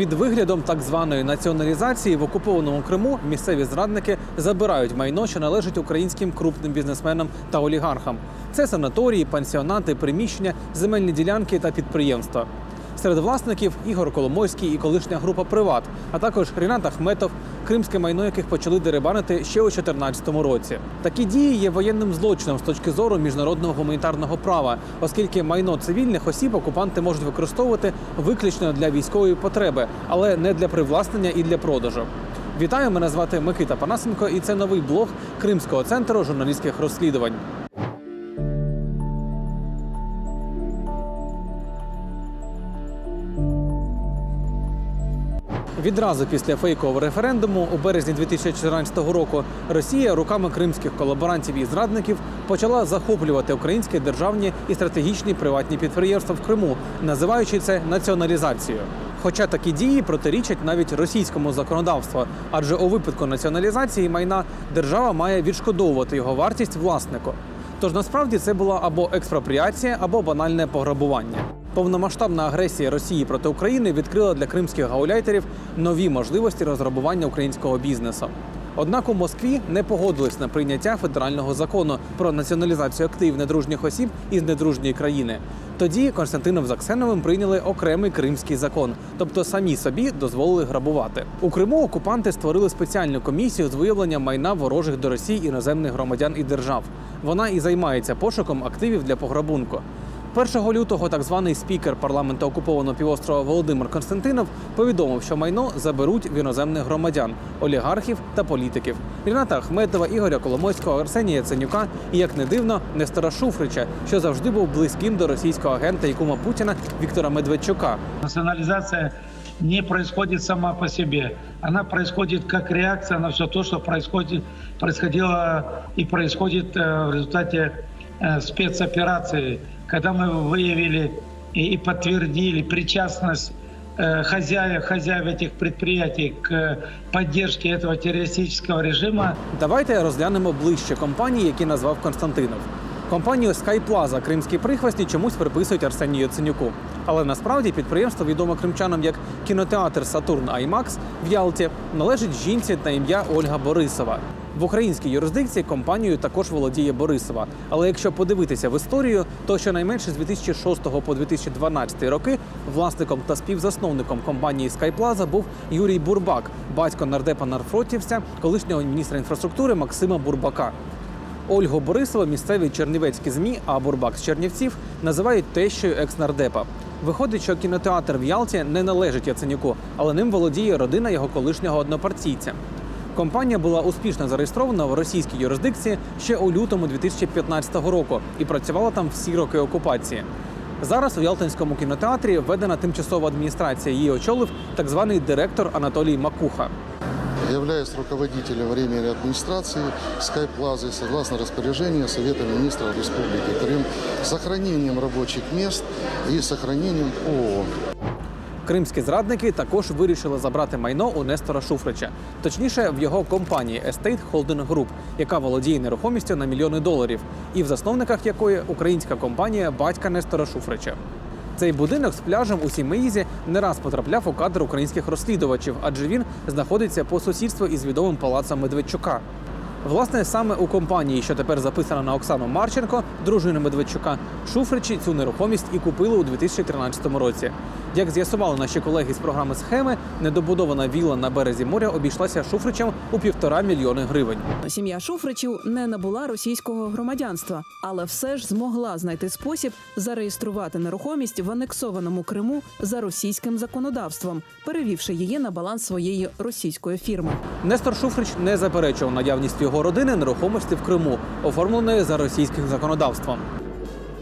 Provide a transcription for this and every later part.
Під виглядом так званої націоналізації в окупованому Криму місцеві зрадники забирають майно, що належить українським крупним бізнесменам та олігархам. Це санаторії, пансіонати, приміщення, земельні ділянки та підприємства. Серед власників Ігор Коломойський і колишня група Приват, а також Рінат Ахметов, кримське майно яких почали дерибанити ще у 2014 році. Такі дії є воєнним злочином з точки зору міжнародного гуманітарного права, оскільки майно цивільних осіб окупанти можуть використовувати виключно для військової потреби, але не для привласнення і для продажу. Вітаю, мене звати Микита Панасенко, і це новий блог Кримського центру журналістських розслідувань. Відразу після фейкового референдуму у березні 2014 року Росія руками кримських колаборантів і зрадників почала захоплювати українські державні і стратегічні приватні підприємства в Криму, називаючи це націоналізацією. Хоча такі дії протирічать навіть російському законодавству, адже у випадку націоналізації майна держава має відшкодовувати його вартість власнику. Тож насправді це була або експропріація, або банальне пограбування. Повномасштабна агресія Росії проти України відкрила для кримських гауляйтерів нові можливості розграбування українського бізнесу. Однак у Москві не погодились на прийняття федерального закону про націоналізацію активів недружніх осіб із недружньої країни. Тоді Константином Заксеновим прийняли окремий кримський закон, тобто самі собі дозволили грабувати. У Криму окупанти створили спеціальну комісію з виявлення майна ворожих до Росії іноземних громадян і держав. Вона і займається пошуком активів для пограбунку. 1 лютого так званий спікер парламенту окупованого півострова Володимир Константинов повідомив, що майно заберуть в іноземних громадян, олігархів та політиків Ріната Ахметова, Ігоря Коломойського, Арсенія Яценюка і, як не дивно, Нестора Шуфрича, що завжди був близьким до російського агента і кума Путіна Віктора Медведчука. Национализация не происходит сама по себе. Она происходит как реакция на все то, что происходит, происходило и э, в результате э, спецоперации, когда мы выявили и, и подтвердили причастность э, хозяев, хозяев этих предприятий к поддержке этого террористического режима. Давайте розглянемо ближче компанії, які назвав Константинов. Компанію Sky Plaza кримські прихвасті чомусь приписують Арсенію Яценюку. Але насправді підприємство, відоме кримчанам як кінотеатр Сатурн Аймакс в Ялті, належить жінці на ім'я Ольга Борисова. В українській юрисдикції компанією також володіє Борисова. Але якщо подивитися в історію, то щонайменше з 2006 по 2012 роки власником та співзасновником компанії Plaza був Юрій Бурбак, батько нардепа нарфротівця, колишнього міністра інфраструктури Максима Бурбака. Ольгу Борисова місцеві чернівецькі змі, а Бурбак з Чернівців називають тещою екс-нардепа. Виходить, що кінотеатр в Ялті не належить Яценюку, але ним володіє родина його колишнього однопартійця. Компанія була успішно зареєстрована в російській юрисдикції ще у лютому 2015 року і працювала там всі роки окупації. Зараз у Ялтинському кінотеатрі введена тимчасова адміністрація. Її очолив так званий директор Анатолій Макуха. Являюсь руководителем временной администрации Plaza согласно распоряжению Совета министров Республики Крым сохранением рабочих мест и сохранением ООО. Кримські зрадники також вирішили забрати майно у Нестора Шуфрича, точніше, в його компанії Estate Holding Group, яка володіє нерухомістю на мільйони доларів, і в засновниках якої українська компанія батька Нестора Шуфрича. Цей будинок з пляжем у Сімеїзі не раз потрапляв у кадр українських розслідувачів, адже він знаходиться по сусідству із відомим палацом Медведчука. Власне, саме у компанії, що тепер записана на Оксану Марченко, дружину Медведчука, Шуфричі цю нерухомість і купили у 2013 році. Як з'ясували наші колеги з програми схеми, недобудована вілла на березі моря обійшлася Шуфричем у півтора мільйони гривень. Сім'я Шуфричів не набула російського громадянства, але все ж змогла знайти спосіб зареєструвати нерухомість в анексованому Криму за російським законодавством, перевівши її на баланс своєї російської фірми. Нестор Шуфрич не заперечував наявність його родини нерухомості в Криму, оформленої за російським законодавством.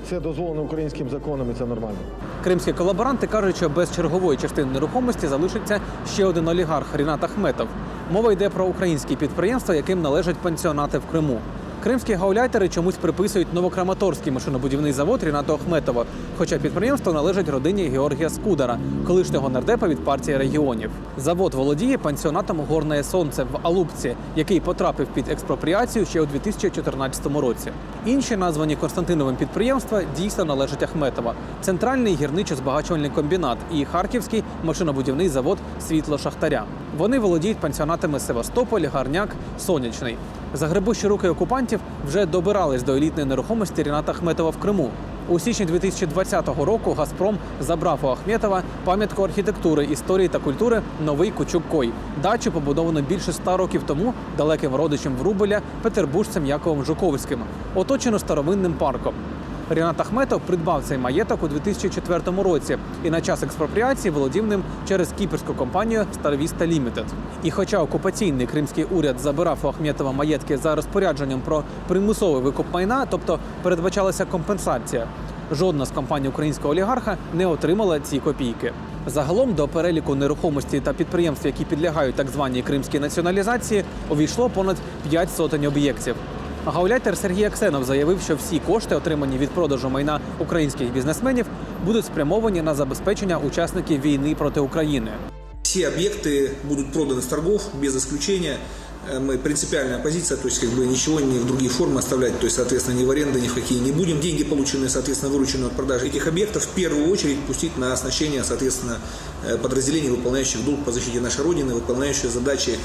Це дозволено українським законом і це нормально. Кримські колаборанти кажуть, що без чергової частини нерухомості залишиться ще один олігарх Рінат Ахметов. Мова йде про українські підприємства, яким належать пансіонати в Криму. Кримські гауляйтери чомусь приписують новокраматорський машинобудівний завод Ріната Охметова, хоча підприємство належить родині Георгія Скудара, колишнього нардепа від партії регіонів. Завод володіє пансіонатом Горне Сонце в Алупці, який потрапив під експропріацію ще у 2014 році. Інші названі Константиновим підприємства дійсно належать Ахметова. Центральний гірничо-збагачувальний комбінат і Харківський машинобудівний завод Світло Шахтаря. Вони володіють пансіонатами Севастополь, Гарняк, Сонячний. Загребущі руки окупантів вже добирались до елітної нерухомості Ріната Ахметова в Криму. У січні 2020 року Газпром забрав у Ахметова пам'ятку архітектури, історії та культури Новий Кучук-Кой. Дачу побудовано більше ста років тому далеким родичем Врубеля петербуржцем Яковом Жуковським, оточено старовинним парком. Рінат Ахметов придбав цей маєток у 2004 році і на час експропріації володів ним через кіпрську компанію Старвіста Лімітед. І хоча окупаційний кримський уряд забирав у Ахметова маєтки за розпорядженням про примусовий викуп майна, тобто передбачалася компенсація, жодна з компаній українського олігарха не отримала ці копійки. Загалом до переліку нерухомості та підприємств, які підлягають так званій кримській націоналізації, увійшло понад 5 сотень об'єктів. Гауляйтер Сергій Аксенов заявив, що всі кошти, отримані від продажу майна українських бізнесменів, будуть спрямовані на забезпечення учасників війни проти України. Все объекты будут проданы с торгов без исключения. Э, Мы принципиальная позиция, то есть как бы ничего ни в другие формы оставлять, то есть, соответственно, ни в аренды, ни в какие не будем. Деньги, полученные, соответственно, вырученные от продажи этих объектов, в первую очередь пустить на оснащение, соответственно, э, подразделений, выполняющих долг по защите нашей Родины, выполняющих задачи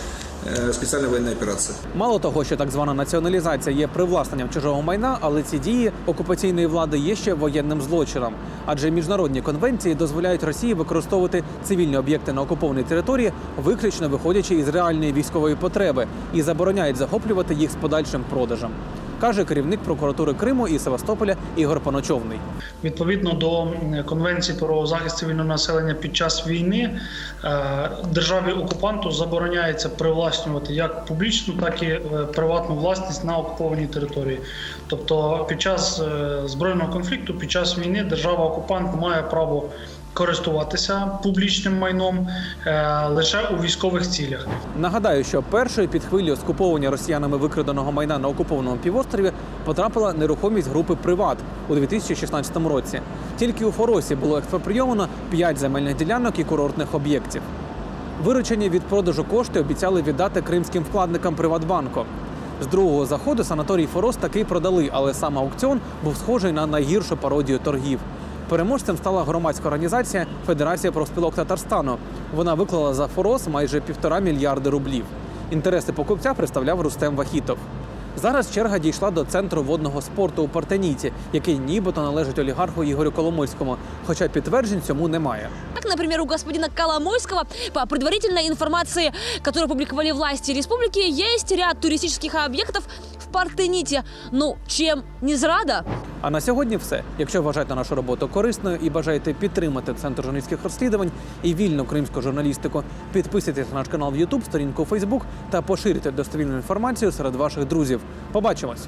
э, воєнна операція. Мало того, що так звана націоналізація є привласненням чужого майна, але ці дії окупаційної влади є ще воєнним злочином. Адже міжнародні конвенції дозволяють Росії використовувати цивільні об'єкти на окупованій території, виключно виходячи із реальної військової потреби, і забороняють захоплювати їх з подальшим продажем. Каже керівник прокуратури Криму і Севастополя Ігор Паночовний. Відповідно до Конвенції про захист цивільного населення під час війни е, державі окупанту забороняється привласнювати як публічну, так і е, приватну власність на окупованій території. Тобто, під час е, збройного конфлікту, під час війни, держава окупант має право користуватися публічним майном е, лише у військових цілях. Нагадаю, що першою під хвилю скуповування росіянами викраденого майна на окупованому півострові потрапила нерухомість групи Приват у 2016 році. Тільки у Форосі було експропрійовано 5 земельних ділянок і курортних об'єктів. Виручені від продажу кошти обіцяли віддати кримським вкладникам Приватбанку. З другого заходу санаторій Форос таки продали, але сам аукціон був схожий на найгіршу пародію торгів. Переможцем стала громадська організація Федерація профспілок Татарстану. Вона виклала за Форос майже півтора мільярди рублів. Інтереси покупця представляв Рустем Вахітов. Зараз черга дійшла до центру водного спорту у Партеніті, який нібито належить олігарху Ігорю Коломойському, хоча підтверджень цьому немає. Так, например, у господина Коломойского, по предварительной информации, которую опубликовали власти республики, есть ряд туристических объектов в Ну, чим не зрада? А на сьогодні все. Якщо вважаєте нашу роботу корисною і бажаєте підтримати центр журналістських розслідувань і вільну кримську журналістику, підписуйтесь на наш канал в YouTube, сторінку Facebook та поширюйте достовірну інформацію серед ваших друзів. Побачимось!